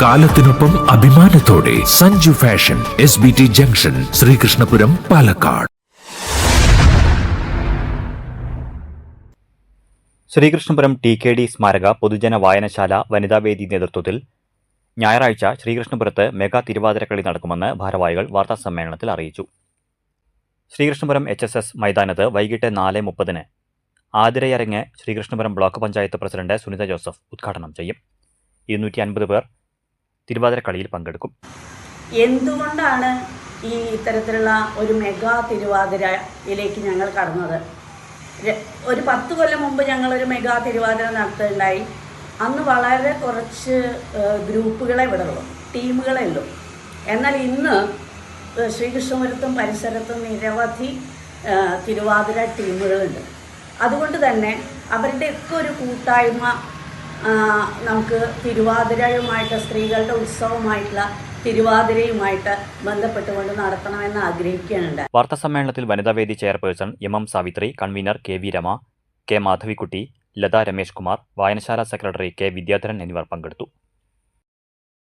കാലത്തിനൊപ്പം അഭിമാനത്തോടെ Sanju fashion S B T junction Sreekrishnapuram Palakkad. Sreekrishnapuram T K D സ്മാരക പൊതുജന വായനശാല വനിതാവേദി നേതൃത്വത്തിൽ ഞായറാഴ്ച ശ്രീകൃഷ്ണപുരത്ത് മെഗാ തിരുവാതിരക്കളി നടക്കുമെന്ന് ഭാരവാഹികൾ വാർത്താസമ്മേളനത്തിൽ അറിയിച്ചു. ശ്രീകൃഷ്ണപുരം എച്ച് എസ് എസ് മൈതാനത്ത് വൈകിട്ട് നാല് മുപ്പതിന് ആതിരയരങ്ങ് Sreekrishnapuram block panchayat president Sunitha Joseph ഉദ്ഘാടനം ചെയ്യും. ഇരുന്നൂറ്റി അൻപത് പേർ തിരുവാതിരക്കളിയിൽ പങ്കെടുക്കും. എന്തുകൊണ്ടാണ് ഈ ഇത്തരത്തിലുള്ള ഒരു മെഗാ തിരുവാതിരയിലേക്ക് ഞങ്ങൾ കടന്നത്? ഒരു പത്ത് കൊല്ലം മുമ്പ് ഒരു മെഗാ തിരുവാതിര നടത്തുകയുണ്ടായി. അന്ന് വളരെ കുറച്ച് ഗ്രൂപ്പുകളെ വിടുള്ളൂ ടീമുകളെ ഉള്ളൂ. എന്നാൽ ഇന്ന് ശ്രീകൃഷ്ണപുരത്തും പരിസരത്തും നിരവധി തിരുവാതിര ടീമുകളുണ്ട്. അതുകൊണ്ട് തന്നെ അവരുടെയൊക്കെ ഒരു കൂട്ടായ്മ നമുക്ക് തിരുവാതിരയുമായിട്ട് സ്ത്രീകളുടെ ഉത്സവമായിട്ടുള്ള തിരുവാതിരയുമായിട്ട് ബന്ധപ്പെട്ടുകൊണ്ട് നടത്തണമെന്ന് ആഗ്രഹിക്കുന്നുണ്ട്. ആഗ്രഹിക്കുകയാണ് വാർത്താസമ്മേളനത്തിൽ വനിതാവേദി chairperson M M Savithri convener K V Rama K Madhavikutty Latha Ramesh Kumar വായനശാല സെക്രട്ടറി കെ വിദ്യാധരൻ എന്നിവർ പങ്കെടുത്തു